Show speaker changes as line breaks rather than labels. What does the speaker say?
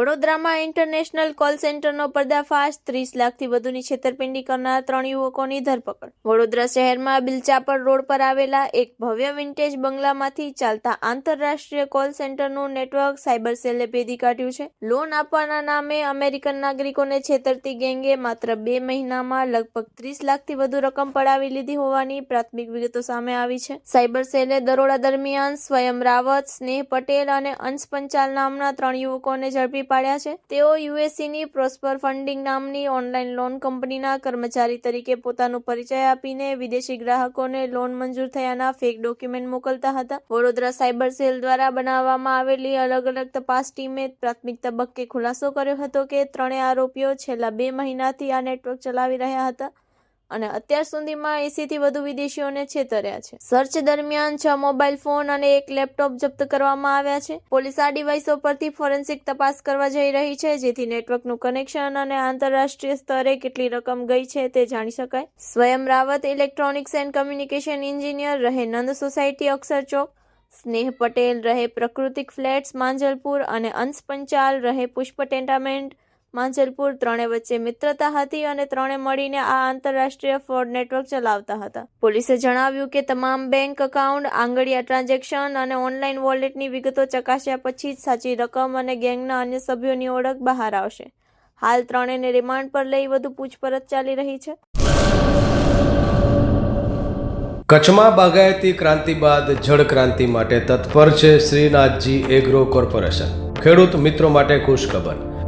વડોદરામાં international call સેન્ટરનો પર્દાફાશ, ત્રીસ લાખથી વધુની છેતરપિંડી કરનાર ત્રણ યુવકોની ધરપકડ. વડોદરા શહેરમાં બિલચાપર રોડ પર આવેલા એક ભવ્ય વિન્ટેજ બંગલામાંથી ચાલતા આંતરરાષ્ટ્રીય કોલ સેન્ટરનું નેટવર્ક સાયબર સેલે ભેદી કાઢ્યું છે. લોન આપવાના નામે અમેરિકન નાગરિકોને છેતરતી ગેંગે માત્ર બે મહિનામાં લગભગ ત્રીસ લાખથી વધુ રકમ પડાવી લીધી હોવાની પ્રાથમિક વિગતો સામે આવી છે. સાયબર સેલે દરોડા દરમિયાન સ્વયં રાવત, સ્નેહ પટેલ અને અંશ પંચાલ નામના ત્રણ યુવકોને ઝડપી પાડ્યા છે. તેઓ યુએસસીની પ્રોસ્પર ફંડિંગ નામની ઓનલાઈન લોન કંપનીના કર્મચારી તરીકે પોતાનો પરિચય આપીને વિદેશી ગ્રાહકોને લોન મંજૂર થયાના ફેક ડોક્યુમેન્ટ મોકલતા હતા. વડોદરા સાયબર સેલ દ્વારા બનાવવામાં આવેલી અલગ અલગ તપાસ ટીમે પ્રાથમિક તબક્કે ખુલાસો કર્યો હતો કે ત્રણેય આરોપીઓ છેલ્લા બે મહિનાથી આ નેટવર્ક ચલાવી રહ્યા હતા. અને અત્યાર સુધીમાં એસીથી વધુ વિદેશીઓને છેતર્યા છે. સર્ચ દરમિયાન છ મોબાઈલ ફોન અને એક લેપટોપ જપ્ત કરવામાં આવ્યા છે. પોલીસ આ ડિવાઇસો પરથી ફોરેન્સિક તપાસ કરવા જઈ રહી છે, જેથી નેટવર્કનું કનેક્શન અને આંતરરાષ્ટ્રીય સ્તરે કેટલી રકમ ગઈ છે તે જાણી શકાય. સ્વયં Rawat electronics and communication engineer રહે નંદ સોસાયટી અક્ષર ચોક. સ્નેહ પટેલ રહે પ્રકૃતિક ફ્લેટ્સ માંજલપુર અને અંશ પંચાલ રહે પુષ્પ ટેન્ટામેન્ટ. માંજલપુર ત્રણે વચ્ચે મિત્રતા હતી અને ત્રણે મળીને આ આંતરરાષ્ટ્રીય ફ્રોડ નેટવર્ક ચલાવતા હતા. પોલીસે જણાવ્યું કે તમામ બેંક એકાઉન્ટ, આંગળીયા ટ્રાન્ઝેક્શન અને ઓનલાઈન વોલેટની વિગતો ચકાસ્યા પછી જ સાચી રકમ અને ગેંગના અન્ય સભ્યોની ઓળખ બહાર આવશે. હાલ ત્રણેયને રિમાન્ડ પર લઈ વધુ પૂછપરછ ચાલી રહી છે.
કચ્છમાં બાગાયતી ક્રાંતિ બાદ જળ ક્રાંતિ માટે તત્પર છે શ્રીનાથજી એગ્રો કોર્પોરેશન. ખેડૂત મિત્રો માટે ખુશખબર.